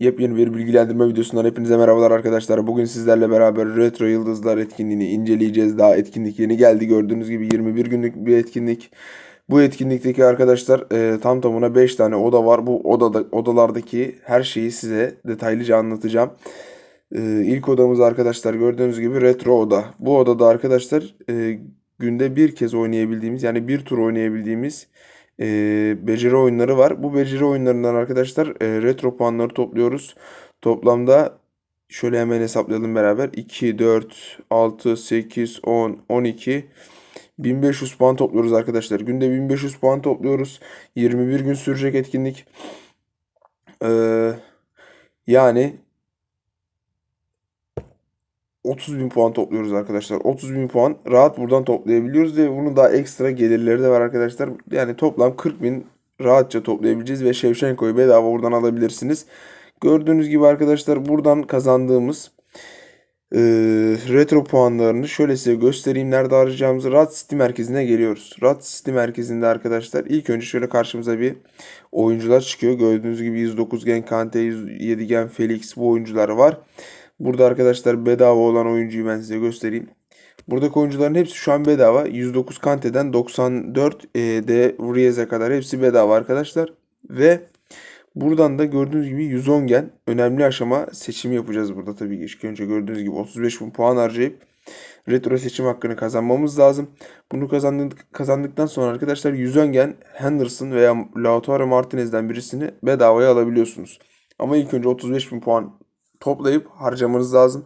Yepyeni bir bilgilendirme videosundan hepinize merhabalar arkadaşlar. Bugün sizlerle beraber Retro Yıldızlar etkinliğini inceleyeceğiz. Daha etkinlik yeni geldi. Gördüğünüz gibi 21 günlük bir etkinlik. Bu etkinlikteki arkadaşlar e, tam tamına 5 tane oda var. Bu odada odalardaki her şeyi size detaylıca anlatacağım. E, ilk odamız arkadaşlar gördüğünüz gibi retro oda. Bu odada arkadaşlar e, günde bir kez oynayabildiğimiz yani bir tur oynayabildiğimiz e, beceri oyunları var. Bu beceri oyunlarından arkadaşlar e, retro puanları topluyoruz. Toplamda şöyle hemen hesaplayalım beraber. 2, 4, 6, 8, 10, 12, 1500 puan topluyoruz arkadaşlar. Günde 1500 puan topluyoruz. 21 gün sürecek etkinlik. Ee, yani 30 bin puan topluyoruz arkadaşlar. 30 bin puan rahat buradan toplayabiliyoruz ve bunun daha ekstra gelirleri de var arkadaşlar. Yani toplam 40 bin rahatça toplayabileceğiz ve Shevchenko'yu bedava buradan alabilirsiniz. Gördüğünüz gibi arkadaşlar buradan kazandığımız e, retro puanlarını şöyle size göstereyim. Nerede harcayacağımızı Rat City merkezine geliyoruz. Rat City merkezinde arkadaşlar ilk önce şöyle karşımıza bir oyuncular çıkıyor. Gördüğünüz gibi 109 gen Kante, 107 gen Felix bu oyuncular var. Burada arkadaşlar bedava olan oyuncuyu ben size göstereyim. Buradaki oyuncuların hepsi şu an bedava. 109 Kante'den 94 e, de Vriez'e kadar hepsi bedava arkadaşlar. Ve buradan da gördüğünüz gibi 110 gen önemli aşama seçimi yapacağız burada tabii ki. İlk önce gördüğünüz gibi 35 bin puan harcayıp retro seçim hakkını kazanmamız lazım. Bunu kazandık, kazandıktan sonra arkadaşlar 110 gen Henderson veya Lautaro Martinez'den birisini bedavaya alabiliyorsunuz. Ama ilk önce 35 bin puan toplayıp harcamanız lazım.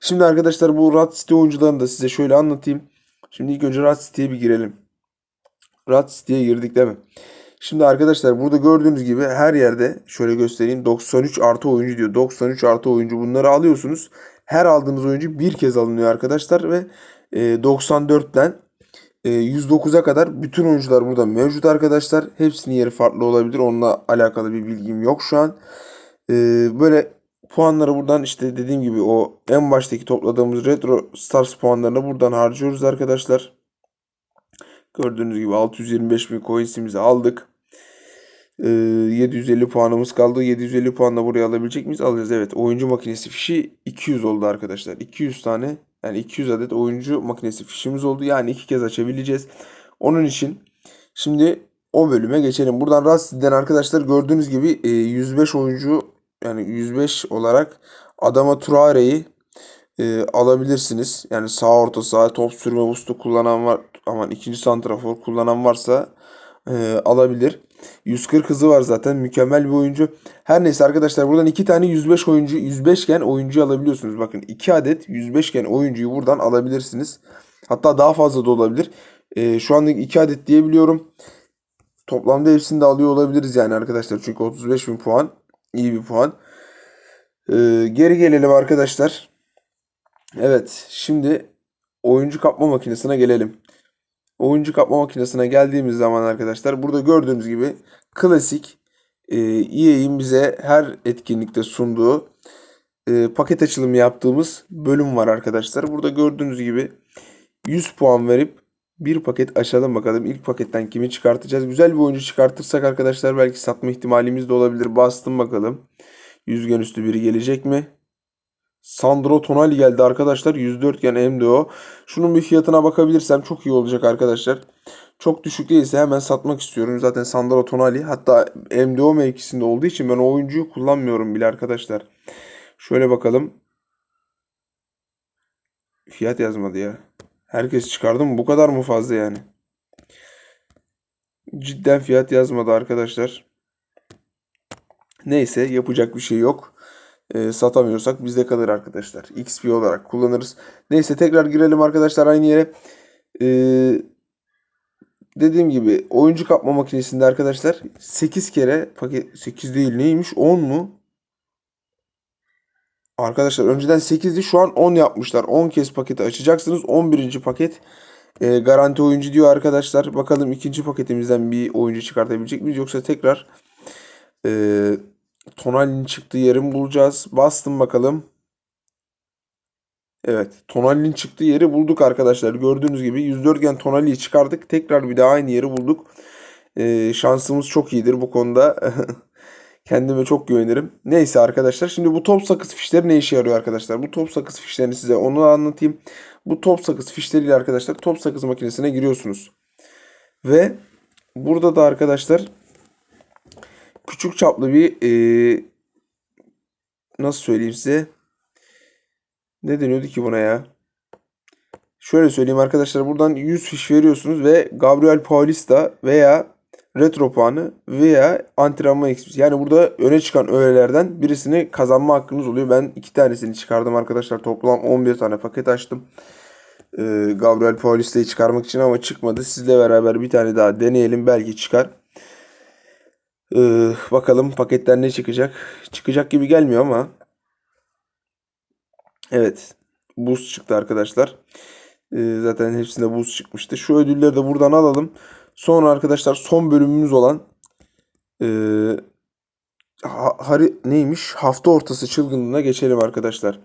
Şimdi arkadaşlar bu Rat City oyuncularını da size şöyle anlatayım. Şimdi ilk önce Rat City'ye bir girelim. Rat City'ye girdik değil mi? Şimdi arkadaşlar burada gördüğünüz gibi her yerde şöyle göstereyim. 93 artı oyuncu diyor. 93 artı oyuncu bunları alıyorsunuz. Her aldığınız oyuncu bir kez alınıyor arkadaşlar ve 94'ten 109'a kadar bütün oyuncular burada mevcut arkadaşlar. Hepsinin yeri farklı olabilir. Onunla alakalı bir bilgim yok şu an. E, böyle puanları buradan işte dediğim gibi o en baştaki topladığımız Retro Stars puanlarını buradan harcıyoruz arkadaşlar. Gördüğünüz gibi 625 bin coinsimizi aldık. Ee, 750 puanımız kaldı. 750 puanla buraya alabilecek miyiz? Alacağız evet. Oyuncu makinesi fişi 200 oldu arkadaşlar. 200 tane yani 200 adet oyuncu makinesi fişimiz oldu. Yani iki kez açabileceğiz. Onun için şimdi o bölüme geçelim. Buradan Rusty'den arkadaşlar gördüğünüz gibi 105 oyuncu yani 105 olarak Adama Traore'yi e, alabilirsiniz. Yani sağ orta saha top sürme boost'u kullanan var. Aman ikinci santrafor kullanan varsa e, alabilir. 140 hızı var zaten. Mükemmel bir oyuncu. Her neyse arkadaşlar buradan iki tane 105 oyuncu 105 gen oyuncu alabiliyorsunuz. Bakın iki adet 105 gen oyuncuyu buradan alabilirsiniz. Hatta daha fazla da olabilir. E, şu anda iki adet diyebiliyorum. Toplamda hepsini de alıyor olabiliriz yani arkadaşlar. Çünkü 35 bin puan iyi bir puan. E, geri gelelim arkadaşlar. Evet şimdi oyuncu kapma makinesine gelelim. Oyuncu kapma makinesine geldiğimiz zaman arkadaşlar burada gördüğünüz gibi klasik e, EA'in bize her etkinlikte sunduğu e, paket açılımı yaptığımız bölüm var arkadaşlar. Burada gördüğünüz gibi 100 puan verip bir paket açalım bakalım. İlk paketten kimi çıkartacağız? Güzel bir oyuncu çıkartırsak arkadaşlar belki satma ihtimalimiz de olabilir. Bastım bakalım. Yüzgen üstü biri gelecek mi? Sandro Tonali geldi arkadaşlar. 104 gen MDO. Şunun bir fiyatına bakabilirsem çok iyi olacak arkadaşlar. Çok düşük değilse hemen satmak istiyorum. Zaten Sandro Tonali hatta MDO mevkisinde olduğu için ben o oyuncuyu kullanmıyorum bile arkadaşlar. Şöyle bakalım. Fiyat yazmadı ya. Herkes çıkardı mı? Bu kadar mı fazla yani? Cidden fiyat yazmadı arkadaşlar. Neyse yapacak bir şey yok. E, satamıyorsak bizde kalır arkadaşlar. XP olarak kullanırız. Neyse tekrar girelim arkadaşlar aynı yere. E, dediğim gibi oyuncu kapma makinesinde arkadaşlar 8 kere paket 8 değil neymiş 10 mu? Arkadaşlar önceden 8'di şu an 10 yapmışlar. 10 kez paketi açacaksınız. 11. paket e, garanti oyuncu diyor arkadaşlar. Bakalım ikinci paketimizden bir oyuncu çıkartabilecek miyiz? Yoksa tekrar e, Tonali'nin çıktığı yeri mi bulacağız? Bastım bakalım. Evet. Tonali'nin çıktığı yeri bulduk arkadaşlar. Gördüğünüz gibi 104 gen Tonali'yi çıkardık. Tekrar bir daha aynı yeri bulduk. E, şansımız çok iyidir bu konuda. Kendime çok güvenirim. Neyse arkadaşlar. Şimdi bu top sakız fişleri ne işe yarıyor arkadaşlar? Bu top sakız fişlerini size onu anlatayım. Bu top sakız fişleriyle arkadaşlar top sakız makinesine giriyorsunuz. Ve burada da arkadaşlar küçük çaplı bir e, nasıl söyleyeyim size? Ne deniyordu ki buna ya? Şöyle söyleyeyim arkadaşlar buradan 100 fiş veriyorsunuz ve Gabriel Paulista veya retro puanı veya antrenman XP. Yani burada öne çıkan öğelerden birisini kazanma hakkınız oluyor. Ben iki tanesini çıkardım arkadaşlar. Toplam 11 tane paket açtım. Ee, Gabriel Paulista'yı çıkarmak için ama çıkmadı. Sizle beraber bir tane daha deneyelim. Belki çıkar. Ee, bakalım paketten ne çıkacak. Çıkacak gibi gelmiyor ama. Evet. Buz çıktı arkadaşlar. Ee, zaten hepsinde buz çıkmıştı. Şu ödülleri de buradan alalım. Sonra arkadaşlar son bölümümüz olan e, ha, hari, neymiş? Hafta ortası çılgınlığına geçelim arkadaşlar.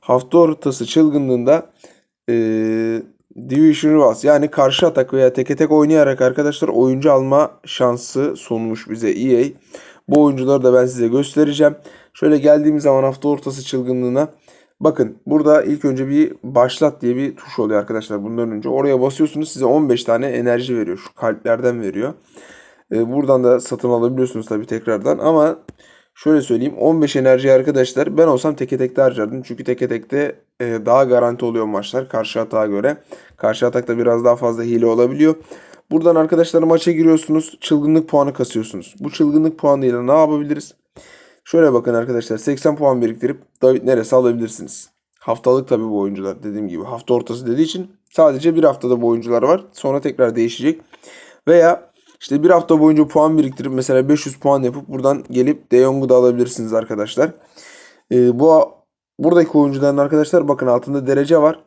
Hafta ortası çılgınlığında e, Division Rivals yani karşı atak veya teke tek oynayarak arkadaşlar oyuncu alma şansı sunmuş bize EA. Bu oyuncuları da ben size göstereceğim. Şöyle geldiğimiz zaman hafta ortası çılgınlığına Bakın burada ilk önce bir başlat diye bir tuş oluyor arkadaşlar bundan önce. Oraya basıyorsunuz size 15 tane enerji veriyor. Şu kalplerden veriyor. Ee, buradan da satın alabiliyorsunuz tabii tekrardan. Ama şöyle söyleyeyim 15 enerji arkadaşlar ben olsam teke tekte harcardım. Çünkü teke tekte e, daha garanti oluyor maçlar karşı atağa göre. Karşı atakta biraz daha fazla hile olabiliyor. Buradan arkadaşlar maça giriyorsunuz. Çılgınlık puanı kasıyorsunuz. Bu çılgınlık puanıyla ne yapabiliriz? Şöyle bakın arkadaşlar 80 puan biriktirip David Neres'i alabilirsiniz. Haftalık tabii bu oyuncular dediğim gibi hafta ortası dediği için sadece bir haftada bu oyuncular var. Sonra tekrar değişecek. Veya işte bir hafta boyunca puan biriktirip mesela 500 puan yapıp buradan gelip De Jong'u da alabilirsiniz arkadaşlar. Ee, bu buradaki oyuncuların arkadaşlar bakın altında derece var.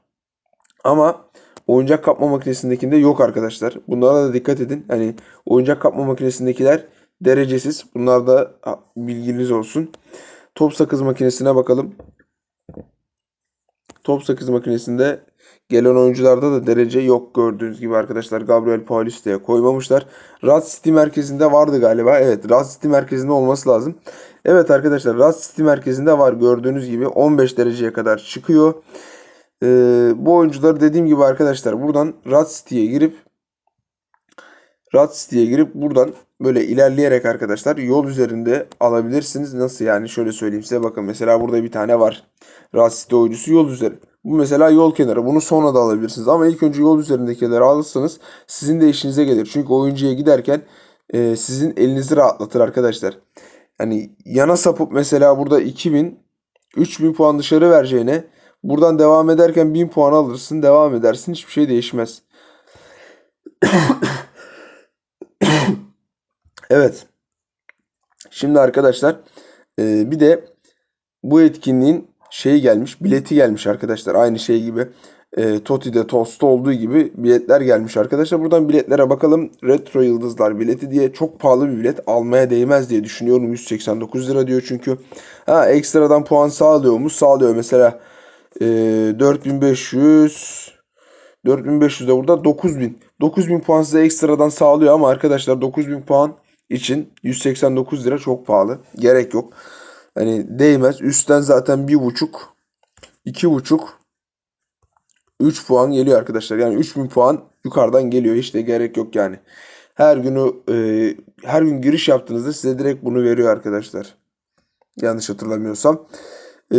Ama oyuncak kapma makinesindekinde yok arkadaşlar. Bunlara da dikkat edin. Hani oyuncak kapma makinesindekiler derecesiz. Bunlar da bilginiz olsun. Top sakız makinesine bakalım. Top sakız makinesinde gelen oyuncularda da derece yok gördüğünüz gibi arkadaşlar. Gabriel Paulista'ya koymamışlar. Rad City merkezinde vardı galiba. Evet Rad City merkezinde olması lazım. Evet arkadaşlar Rad City merkezinde var gördüğünüz gibi 15 dereceye kadar çıkıyor. Ee, bu oyuncuları dediğim gibi arkadaşlar buradan Rad City'ye girip Rad City'ye girip buradan böyle ilerleyerek arkadaşlar yol üzerinde alabilirsiniz. Nasıl yani şöyle söyleyeyim size bakın mesela burada bir tane var. Rad City oyuncusu yol üzeri. Bu mesela yol kenarı. Bunu sonra da alabilirsiniz. Ama ilk önce yol üzerindekileri alırsanız sizin de işinize gelir. Çünkü oyuncuya giderken e, sizin elinizi rahatlatır arkadaşlar. Hani yana sapıp mesela burada 2000 3000 puan dışarı vereceğine buradan devam ederken 1000 puan alırsın devam edersin hiçbir şey değişmez. Evet. Şimdi arkadaşlar e, bir de bu etkinliğin şeyi gelmiş, bileti gelmiş arkadaşlar. Aynı şey gibi e, Toti'de, Toast'ta olduğu gibi biletler gelmiş arkadaşlar. Buradan biletlere bakalım. Retro Yıldızlar bileti diye çok pahalı bir bilet. Almaya değmez diye düşünüyorum. 189 lira diyor çünkü. Ha ekstradan puan sağlıyor mu? Sağlıyor. Mesela e, 4500 4500 de burada 9000. 9000 puan size ekstradan sağlıyor ama arkadaşlar 9000 puan için 189 lira çok pahalı. Gerek yok. Hani değmez. Üstten zaten bir buçuk, iki buçuk, 3 puan geliyor arkadaşlar. Yani 3000 puan yukarıdan geliyor. Hiç de gerek yok yani. Her günü e, her gün giriş yaptığınızda size direkt bunu veriyor arkadaşlar. Yanlış hatırlamıyorsam. E,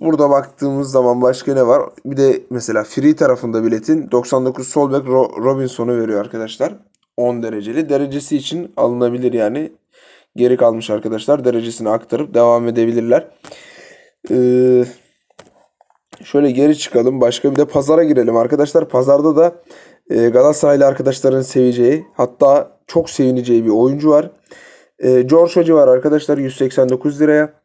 burada baktığımız zaman başka ne var? Bir de mesela free tarafında biletin 99 Solberg Robinson'u veriyor arkadaşlar. 10 dereceli. Derecesi için alınabilir yani. Geri kalmış arkadaşlar. Derecesini aktarıp devam edebilirler. Ee, şöyle geri çıkalım. Başka bir de pazara girelim arkadaşlar. Pazarda da e, Galatasaraylı arkadaşların seveceği hatta çok sevineceği bir oyuncu var. E, George Hacı var arkadaşlar 189 liraya.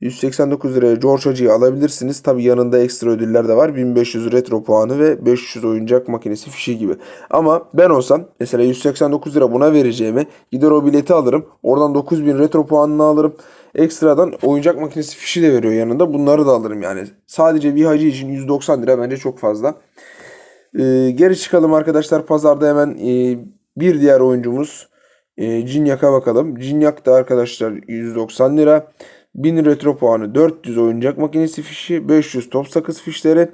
189 liraya George Hacı'yı alabilirsiniz. Tabi yanında ekstra ödüller de var. 1500 retro puanı ve 500 oyuncak makinesi fişi gibi. Ama ben olsam mesela 189 lira buna vereceğime gider o bileti alırım. Oradan 9000 retro puanını alırım. Ekstradan oyuncak makinesi fişi de veriyor yanında. Bunları da alırım yani. Sadece bir hacı için 190 lira bence çok fazla. Ee, geri çıkalım arkadaşlar. Pazarda hemen e, bir diğer oyuncumuz E, Cinyak'a bakalım. Cinyak da arkadaşlar 190 lira. 1000 retro puanı, 400 oyuncak makinesi fişi, 500 top sakız fişleri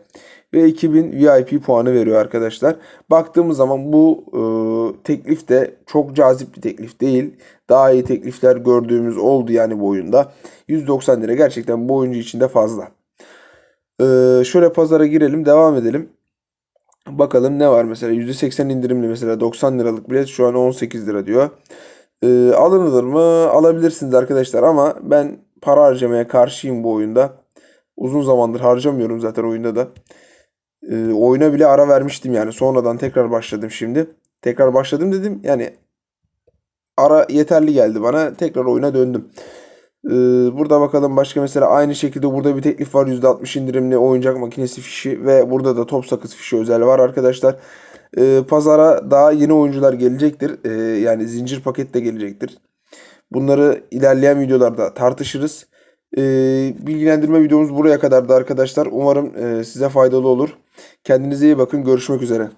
ve 2000 VIP puanı veriyor arkadaşlar. Baktığımız zaman bu e, teklif de çok cazip bir teklif değil. Daha iyi teklifler gördüğümüz oldu yani bu oyunda. 190 lira gerçekten bu oyuncu için de fazla. E, şöyle pazara girelim, devam edelim. Bakalım ne var mesela %80 indirimli mesela 90 liralık bilet şu an 18 lira diyor. Ee, alınır mı? Alabilirsiniz arkadaşlar ama ben para harcamaya karşıyım bu oyunda. Uzun zamandır harcamıyorum zaten oyunda da. Ee, oyuna bile ara vermiştim yani. Sonradan tekrar başladım şimdi. Tekrar başladım dedim. Yani ara yeterli geldi bana. Tekrar oyuna döndüm. Ee, burada bakalım başka mesela aynı şekilde burada bir teklif var. %60 indirimli oyuncak makinesi fişi ve burada da top sakız fişi özel var arkadaşlar. Ee, pazara daha yeni oyuncular gelecektir. Ee, yani zincir paket de gelecektir. Bunları ilerleyen videolarda tartışırız. Ee, bilgilendirme videomuz buraya kadardı arkadaşlar. Umarım e, size faydalı olur. Kendinize iyi bakın. Görüşmek üzere.